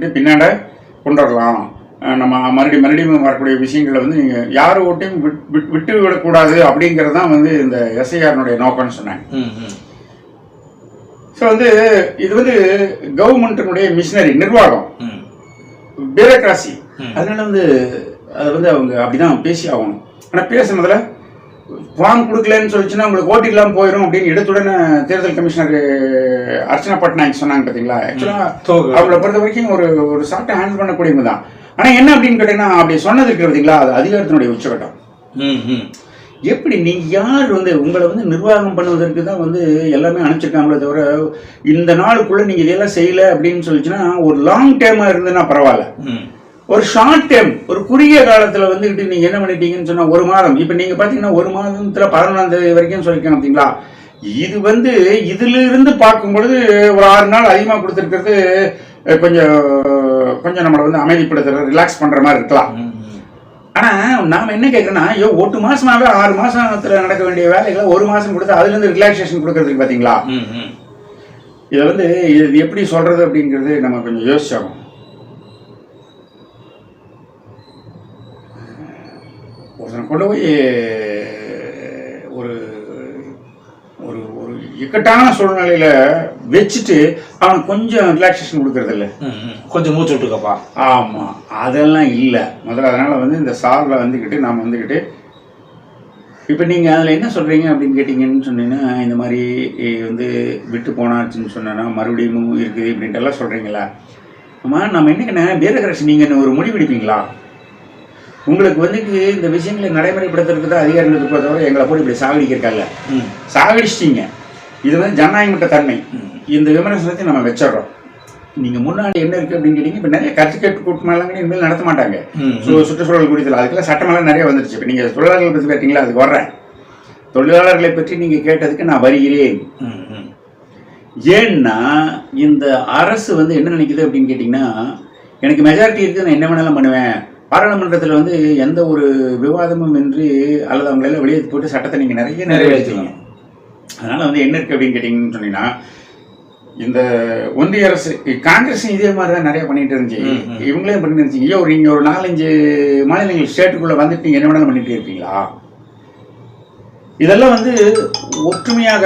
வந்துக்கிட்டு பின்னாட கொண்டு வரலாம் அஹ் நம்ம மறுபடியும் மறுபடியும் வரக்கூடிய விஷயங்களை வந்து நீங்கள் யார் ஓட்டையும் விட்- விட்- விட்டு விடக்கூடாது அப்படிங்கிறது தான் வந்து இந்த எஸ்ஐஆர்னுடைய நோக்கம்னு சொன்னாங்க ம். ஸோ வந்து இது வந்து கவர்மெண்ட்டினுடைய மிஷினரி நிர்வாகம். பியூரோக்ராசி. அதனால வந்து அதை வந்து அவங்க அப்படிதான் பேசி ஆகணும் ஆனால் பேசுனதுல ஃபார்ம் கொடுக்கலன்னு சொல்லிச்சுன்னா உங்களுக்கு ஓட்டு இல்லாமல் போயிடும் அப்படின்னு எடுத்துடனே தேர்தல் கமிஷனர் அர்ச்சனா பட்நாயக் சொன்னாங்க பார்த்தீங்களா ஆக்சுவலாக. அவங்கள பொறுத்த வரைக்கும் ஒரு ஒரு சாட்டை ஹேண்டில் பண்ணக்கூடியவங்க தான் ஆனால் என்ன அப்படின்னு கேட்டீங்கன்னா அப்படி சொன்னது இருக்கு பார்த்தீங்களா அது அதிகாரத்தினுடைய உச்சகட்டம். எப்படி நீங்க யார் வந்து உங்களை வந்து நிர்வாகம் பண்ணுவதற்கு தான் வந்து எல்லாமே அனுப்பிச்சிருக்காங்களே தவிர இந்த நாளுக்குள்ள நீங்க இதெல்லாம் செய்யல அப்படின்னு சொல்லிச்சுன்னா ஒரு லாங் டேர்மா இருந்ததுன்னா பரவாயில்ல ம். ஒரு ஷார்ட் டைம் ஒரு குறுகிய காலத்துல வந்துகிட்டு நீங்க என்ன பண்ணிட்டீங்கன்னு சொன்னா ஒரு மாதம். இப்ப நீங்க பாத்தீங்கன்னா ஒரு மாதத்துல பதினொன்றாம் தேதி வரைக்கும் சொல்லிருக்கேன் பார்த்தீங்களா? இது வந்து இதுல இருந்து பார்க்கும் பொழுது ஒரு ஆறு நாள் அதிகமா கொடுத்துருக்கிறது கொஞ்சம் கொஞ்சம் நம்மளை வந்து அமைதிப்படுத்துற ரிலாக்ஸ் பண்ற மாதிரி இருக்கலாம். ம், ம். ஆனா நாம என்ன கேட்கறோம்னா ஐயோ ஒரு மாசமாவே ஆறு மாசத்துல நடக்க வேண்டிய வேலைகளை ஒரு மாசம் கொடுத்து அதுல இருந்து ரிலாக்ஸேஷன் கொடுக்கறதுக்கு ம். இதை வந்து இது எப்படி சொல்றது அப்படிங்கிறது நம்ம கொஞ்சம் யோசிச்சாகும் ஒருத்தனை கொண்டு போய் ஒரு ஒரு ஒரு இக்கட்டான சூழ்நிலையில வச்சுட்டு அவனுக்கு கொஞ்சம் ரிலாக்ஸேஷன் கொடுக்கறது இல்ல. கொஞ்சம் மூச்சு விட்டுக்கப்பா. ஆமா. அதெல்லாம் இல்லை. முதல்ல அதனால வந்து இந்த சார்ல வந்துக்கிட்டு நாம் வந்துக்கிட்டு இப்போ நீங்கள் அதில் என்ன சொல்கிறீங்க அப்படின்னு கேட்டிங்கன்னு சொன்னீங்கன்னா இந்த மாதிரி வந்து விட்டு போனாச்சுன்னு சொன்னேன்னா மறுபடியும் இருக்குது இப்படின்ட்டு எல்லாம் சொல்கிறீங்களா அம்மா நம்ம என்னங்கன்னா பேரகரசி நீங்கள் ஒரு முடிவு எடுப்பீங்களா உங்களுக்கு வந்துட்டு இந்த விஷயங்களை நடைமுறைப்படுத்துறதுக்கு தான் அதிகாரிகள் இருப்பதை தவிர எங்களை போய் இப்படி சாகடிக்கிறக்கால ம். சாகடிச்சிட்டீங்க. இது வந்து ஜனநாயகமற்ற தன்மை. இந்த விமர்சனத்தை நம்ம வச்சிடறோம். நீங்க முன்னாடி என்ன இருக்கு அப்படின்னு கேட்டீங்க இப்ப நிறைய கருத்து கேட்டு கூட்டமெல்லாம் கூட இனிமேல் நடத்த மாட்டாங்க. சுற்றுச்சூழல் குறித்து அதுக்கெல்லாம் சட்டமெல்லாம் நிறைய வந்துருச்சு. இப்போ நீங்க தொழிலாளர்களை பத்தி கேட்டீங்களா அதுக்கு வர்றேன். தொழிலாளர்களை பற்றி நீங்க கேட்டதுக்கு நான் வருகிறேன். ஏன்னா இந்த அரசு வந்து என்ன நினைக்குது அப்படின்னு கேட்டிங்கன்னா எனக்கு மெஜாரிட்டி இருக்குது நான் என்ன வேணாலும் பண்ணுவேன். பாராளுமன்றத்தில் வந்து எந்த ஒரு விவாதமும் இன்றி அல்லது அவங்களெல்லாம் வெளியே போட்டு சட்டத்தை நீங்கள் நிறைய நிறைவேற்றுவீங்க அதனால் வந்து என்ன இருக்குது அப்படின்னு கேட்டிங்கன்னு சொன்னீங்கன்னா இந்த ஒன்றிய அரசு காங்கிரஸ் இதே மாதிரி தான் நிறைய பண்ணிட்டு இருந்துச்சு. இவங்களே பண்ணிட்டு இருந்துச்சு ஐயோ நீங்கள் ஒரு நாலஞ்சு மாநிலங்கள் ஸ்டேட்டுக்குள்ளே வந்துட்டு நீங்கள் என்ன வேணாலும் பண்ணிட்டு இருப்பீங்களா? இதெல்லாம் வந்து ஒற்றுமையாக